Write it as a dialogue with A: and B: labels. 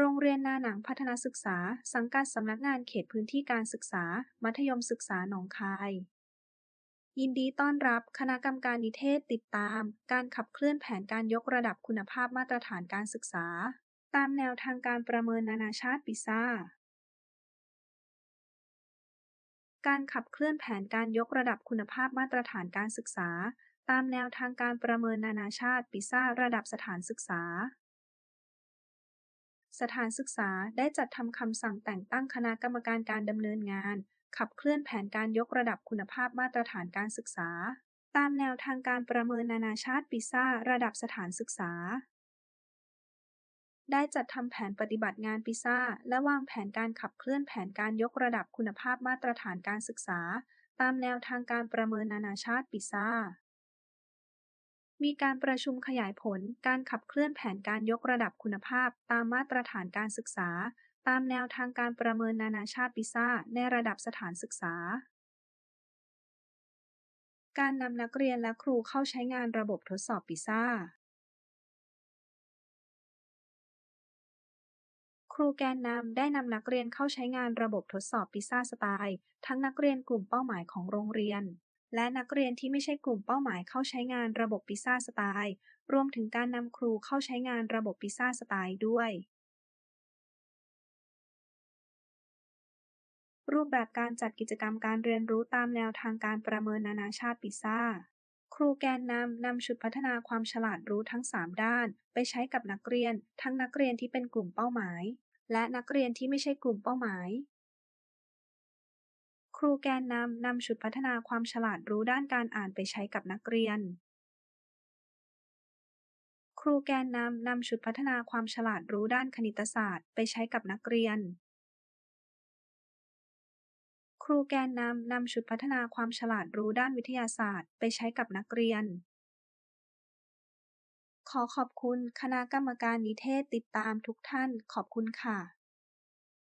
A: โรงเรียนนาหนังพัฒนาศึกษา สังกัดสำนักงานเขตพื้นที่การศึกษา มัธยมศึกษาหนองคาย ยินดีต้อนรับคณะกรรมการนิเทศติดตาม การขับเคลื่อนแผนการยกระดับคุณภาพมาตรฐานการศึกษา ตามแนวทางการประเมินนานาชาติปิซ่า การขับเคลื่อนแผนการยกระดับคุณภาพมาตรฐานการศึกษา ตามแนวทางการประเมินนานาชาติปิซ่าระดับสถานศึกษา สถานศึกษาได้จัดทำคำสั่งแต่งตั้งคณะกรรมการการดำเนินงาน ขับเคลื่อนแผนการยกระดับคุณภาพมาตรฐานการศึกษา ตามแนวทางการประเมินนานาชาติปิซ่าระดับสถานศึกษา ได้จัดทำแผนปฏิบัติงานปิซ่าและวางแผนการขับเคลื่อนแผนการยกระดับคุณภาพมาตรฐานการศึกษา ตามแนวทางการประเมินนานาชาติปิซ่า มีการประชุมขยายผลการขับเคลื่อนแผนการยกระดับคุณภาพตามมาตรฐานการศึกษา ตามแนวทางการประเมินนานาชาติปิซ่าในระดับสถานศึกษา การนำนักเรียนและครูเข้าใช้งานระบบทดสอบปิซ่าครูแกนนำได้นำนักเรียนเข้าใช้งานระบบทดสอบปิซ่าสไตล์ ทั้งนักเรียนกลุ่มเป้าหมายของโรงเรียน และนักเรียนที่ไม่ใช่กลุ่มเป้าหมายเข้าใช้งานระบบปิซ่าสไตล์ รวมถึงการนำครูเข้าใช้งานระบบปิซ่าสไตล์ด้วย รูปแบบการจัดกิจกรรมการเรียนรู้ตามแนวทางการประเมินนานาชาติปิซ่าครูแกนนำนำชุดพัฒนาความฉลาดรู้ทั้ง 3 ด้าน ไปใช้กับนักเรียน ทั้งนักเรียนที่เป็นกลุ่มเป้าหมาย และนักเรียนที่ไม่ใช่กลุ่มเป้าหมาย ครูแกนนำ นำชุดพัฒนาความฉลาดรู้ด้านการอ่านไปใช้กับนักเรียน ครูแกนนำ นำชุดพัฒนาความฉลาดรู้ด้านคณิตศาสตร์ไปใช้กับนักเรียน ครูแกนนำ นำชุดพัฒนาความฉลาดรู้ด้านวิทยาศาสตร์ไปใช้กับนักเรียน ขอขอบคุณคณะกรรมการนิเทศติดตามทุกท่าน ขอบคุณค่ะ